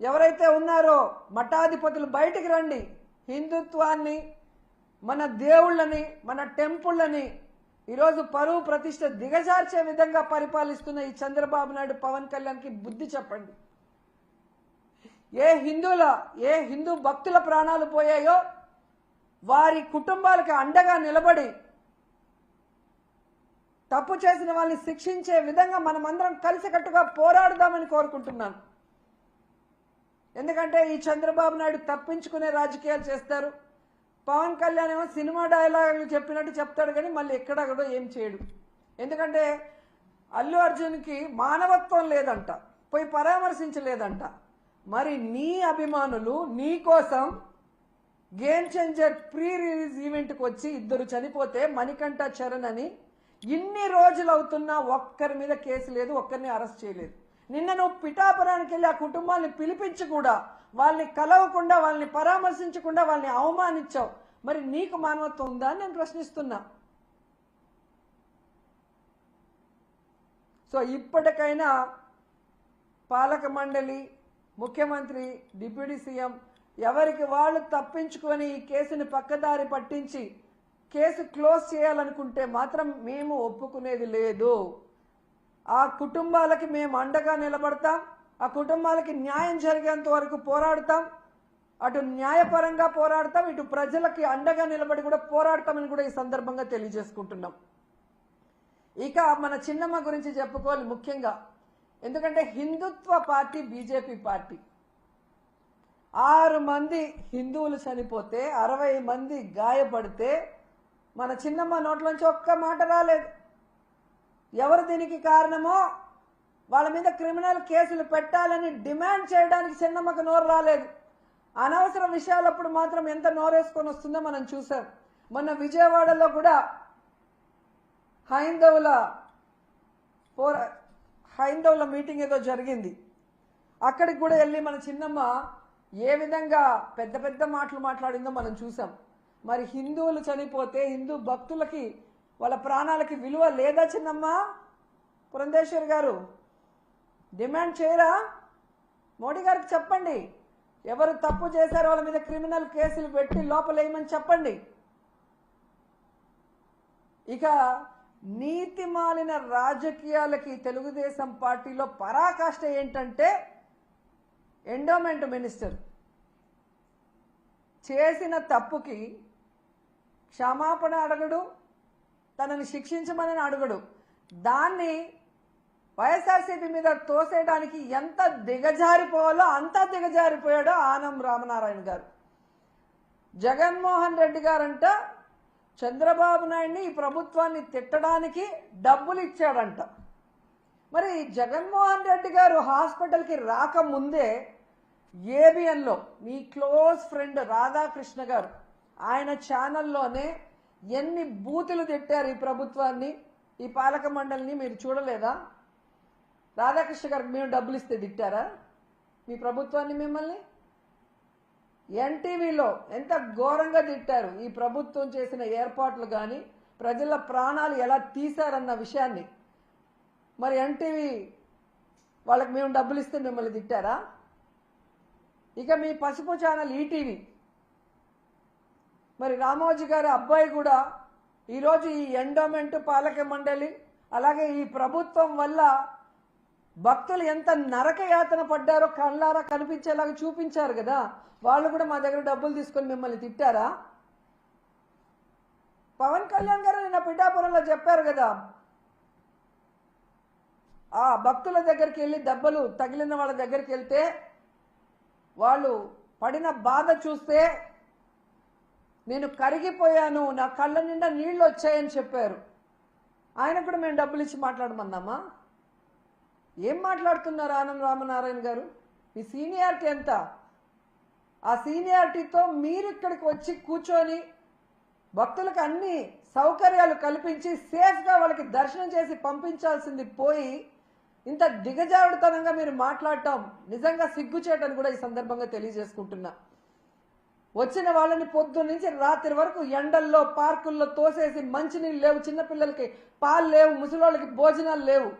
ఎవరైతే ఉన్నారో మఠాధిపతులు బయటికి రండి. హిందుత్వాన్ని మన దేవుళ్ళని మన టెంపుళ్ళని ఈరోజు పరువు ప్రతిష్ట దిగజార్చే విధంగా పరిపాలిస్తున్న ఈ చంద్రబాబు నాయుడు పవన్ కళ్యాణ్కి బుద్ధి చెప్పండి. ఏ హిందువుల ఏ హిందూ భక్తుల ప్రాణాలు పోయాయో వారి కుటుంబాలకు అండగా నిలబడి తప్పు చేసిన వాళ్ళని శిక్షించే విధంగా మనమందరం కలిసికట్టుగా పోరాడదామని కోరుకుంటున్నాను. ఎందుకంటే ఈ చంద్రబాబు నాయుడు తప్పించుకునే రాజకీయాలు చేస్తారు. పవన్ కళ్యాణ్ ఏమో సినిమా డైలాగులు చెప్పినట్టు చెప్తాడు కానీ మళ్ళీ ఎక్కడ కూడా ఏం చేయడు. ఎందుకంటే అల్లు అర్జున్కి మానవత్వం లేదంట పోయి పరామర్శించలేదంట. మరి నీ అభిమానులు నీ కోసం గేమ్ చేంజర్ ప్రీ రిలీజ్ ఈవెంట్కి వచ్చి ఇద్దరు చనిపోతే మణికంఠ చరణ్ అని ఇన్ని రోజులు అవుతున్నా ఒక్కరి మీద కేసు లేదు ఒక్కరిని అరెస్ట్ చేయలేదు. నిన్న నువ్వు పిఠాపురానికి వెళ్ళి ఆ కుటుంబాన్ని పిలిపించి కూడా వాళ్ళని కలవకుండా వాళ్ళని పరామర్శించకుండా వాళ్ళని అవమానించావు. మరి నీకు మానవత్వం ఉందా అని నేను ప్రశ్నిస్తున్నా. సో ఇప్పటికైనా పాలక మండలి ముఖ్యమంత్రి డిప్యూటీ సీఎం ఎవరికి వాళ్ళు తప్పించుకొని ఈ కేసుని పక్కదారి పట్టించి కేసు క్లోజ్ చేయాలనుకుంటే మాత్రం మేము ఒప్పుకునేది లేదు. ఆ కుటుంబాలకి మేము అండగా నిలబడతాం ఆ కుటుంబాలకి న్యాయం జరిగేంత వరకు పోరాడతాం అటు న్యాయపరంగా పోరాడతాం ఇటు ప్రజలకి అండగా నిలబడి కూడా పోరాడతామని కూడా ఈ సందర్భంగా తెలియజేసుకుంటున్నాం. ఇక మన చిన్నమ్మ గురించి చెప్పుకోవాలి ముఖ్యంగా. ఎందుకంటే హిందుత్వ పార్టీ బీజేపీ పార్టీ. ఆరు మంది హిందువులు చనిపోతే అరవై మంది గాయపడితే మన చిన్నమ్మ నోట్లోంచి ఒక్క మాట రాలేదు. ఎవరు దీనికి కారణమో వాళ్ళ మీద క్రిమినల్ కేసులు పెట్టాలని డిమాండ్ చేయడానికి చిన్నమ్మకు నోరు రాలేదు. అనవసర విషయాలప్పుడు మాత్రం ఎంత నోరేసుకొని వస్తుందో మనం చూసాం మొన్న విజయవాడలో కూడా హైందవుల పోర హైందవుల మీటింగ్ ఏదో జరిగింది. అక్కడికి కూడా వెళ్ళి మన చిన్నమ్మ ఏ విధంగా పెద్ద పెద్ద మాటలు మాట్లాడిందో మనం చూసాం మరి హిందువులు చనిపోతే హిందూ భక్తులకి వాళ్ళ ప్రాణాలకి విలువ లేదా చిన్నమ్మ? పురంధేశ్వర్ గారు డిమాండ్ చేయరా? మోడీ గారికి చెప్పండి. ఎవరు తప్పు చేశారో వాళ్ళ మీద క్రిమినల్ కేసులు పెట్టి లోపలేయమని చెప్పండి. ఇక నీతి మాలిన రాజకీయాలకి తెలుగుదేశం పార్టీలో పరాకాష్ట ఏంటంటే ఎండోమెంట్ మినిస్టర్ చేసిన తప్పుకి క్షమాపణ అడగడు తనని శిక్షించమని అడుగుడు. దాన్ని వైఎస్ఆర్సీపీ మీద తోసేయడానికి ఎంత దిగజారిపోవాలో అంత దిగజారిపోయాడో ఆనం రామనారాయణ గారు. జగన్మోహన్ రెడ్డి గారంట చంద్రబాబు నాయుడిని ఈ ప్రభుత్వాన్ని తిట్టడానికి డబ్బులు ఇచ్చాడంట. మరి జగన్మోహన్ రెడ్డి గారు హాస్పిటల్కి రాకముందే ఏబిఎన్లో మీ క్లోజ్ ఫ్రెండ్ రాధాకృష్ణ గారు ఆయన ఛానల్లోనే ఎన్ని బూతులు తిట్టారు ఈ ప్రభుత్వాన్ని ఈ పాలక మండలిని మీరు చూడలేదా? రాధాకృష్ణ గారికి మేము డబ్బులు ఇస్తే తిట్టారా? మీ ప్రభుత్వాన్ని మిమ్మల్ని? ఎన్టీవీలో ఎంత ఘోరంగా తిట్టారు ఈ ప్రభుత్వం చేసిన ఏర్పాట్లు కానీ ప్రజల ప్రాణాలు ఎలా తీశారన్న విషయాన్ని. మరి ఎన్టీవీ వాళ్ళకి మేము డబ్బులు ఇస్తే మిమ్మల్ని తిట్టారా? ఇక మీ పసుపు ఛానల్ ఈటీవీ మరి రామోజీ గారి అబ్బాయి కూడా ఈరోజు ఈ ఎండోమెంట్ పాలక మండలి అలాగే ఈ ప్రభుత్వం వల్ల భక్తులు ఎంత నరక యాతన పడ్డారో కళ్ళారా కనిపించేలాగా చూపించారు కదా. వాళ్ళు కూడా మా దగ్గర డబ్బులు తీసుకొని మిమ్మల్ని తిట్టారా? పవన్ కళ్యాణ్ గారు నిన్న పిఠాపురంలో చెప్పారు కదా ఆ భక్తుల దగ్గరికి వెళ్ళి దెబ్బలు తగిలిన వాళ్ళ దగ్గరికి వెళ్తే వాళ్ళు పడిన బాధ చూస్తే నేను కరిగిపోయాను నా కళ్ళ నిండా నీళ్ళు వచ్చాయని చెప్పారు. ఆయన కూడా మేము డబ్బులు ఇచ్చి మాట్లాడమన్నామా? ఏం మాట్లాడుతున్నారు ఆనంద్ రామనారాయణ గారు? మీ సీనియారిటీ ఎంత? ఆ సీనియారిటీతో మీరు ఇక్కడికి వచ్చి కూర్చొని భక్తులకు అన్ని సౌకర్యాలు కల్పించి సేఫ్గా వాళ్ళకి దర్శనం చేసి పంపించాల్సింది పోయి ఇంత దిగజారుడుతనంగా మీరు మాట్లాడటం నిజంగా సిగ్గుచేటని కూడా ఈ సందర్భంగా తెలియజేసుకుంటున్నా. వచ్చిన వాళ్ళని పొద్దు నుంచి రాత్రి వరకు ఎండల్లో పార్కుల్లో తోసేసి మంచినీళ్ళు లేవు చిన్నపిల్లలకి పాలు లేవు ముసలి వాళ్ళకి భోజనాలు లేవు.